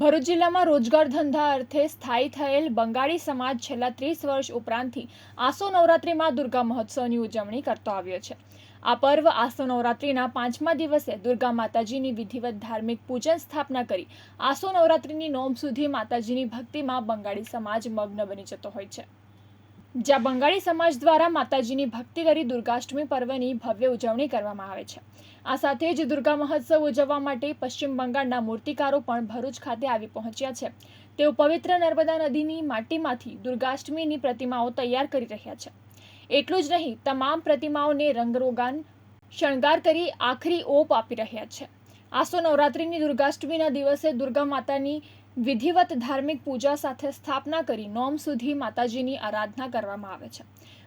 ભરૂચ જિલ્લામાં રોજગાર ધંધા અર્થે સ્થાયી થયેલ બંગાળી સમાજ છેલ્લા ત્રીસ વર્ષ ઉપરાંતથી આસો નવરાત્રિમાં દુર્ગા મહોત્સવની ઉજવણી કરતો આવ્યો છે. આ પર્વ આસો નવરાત્રિના પાંચમા દિવસે દુર્ગા માતાજીની વિધિવત ધાર્મિક પૂજન સ્થાપના કરી આસો નવરાત્રિની નોમ સુધી માતાજીની ભક્તિમાં બંગાળી સમાજ મગ્ન બની જતો હોય છે. જ્યાં બંગાળી સમાજ દ્વારા માતાજીની ભક્તિ કરી દુર્ગાષ્ટમી પર્વની ભવ્ય ઉજવણી કરવામાં આવે છે. આ સાથે જ દુર્ગા મહોત્સવ ઉજવવા માટે પશ્ચિમ બંગાળના મૂર્તિકારો પણ ભરૂચ ખાતે આવી પહોંચ્યા છે. તેઓ પવિત્ર નર્મદા નદીની માટીમાંથી દુર્ગાષ્ટમીની પ્રતિમાઓ તૈયાર કરી રહ્યા છે. એટલું જ નહીં, તમામ પ્રતિમાઓને રંગરોગાન, શણગાર કરી આખરી ઓપ આપી રહ્યા છે. આસો નવરાત્રિની દુર્ગાષ્ટમીના દિવસે દુર્ગા માતાની વિધિવત ધાર્મિક પૂજા સાથે સ્થાપના કરી નોમ સુધી માતાજીની આરાધના કરવામાં આવે છે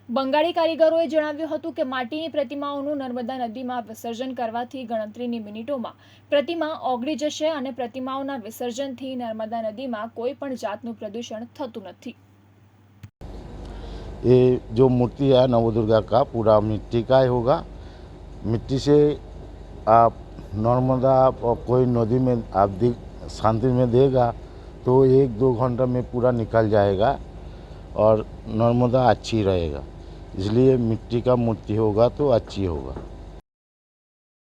બંગાળી કારીગરોએ જણાવ્યું હતું કે માટીની પ્રતિમાઓનું નર્મદા નદીમાં વિસર્જન કરવાથી ગણતરીની મિનિટોમાં પ્રતિમા ઓગળી જશે અને પ્રતિમાઓના વિસર્જનથી નર્મદા નદીમાં કોઈ પણ જાતનું પ્રદૂષણ થતું નથી ये जो मूर्ति है नवदुर्गा का पूरा मिट्टी का ही होगा मिट्टी से आप नर्मदा और कोई नदी में आप दिख, शांति में देगा तो एक दो घंटा में पूरा निकल जाएगा और नर्मदा अच्छी रहेगा। इसलिए मिट्टी का मूर्ति होगा तो अच्छी होगा।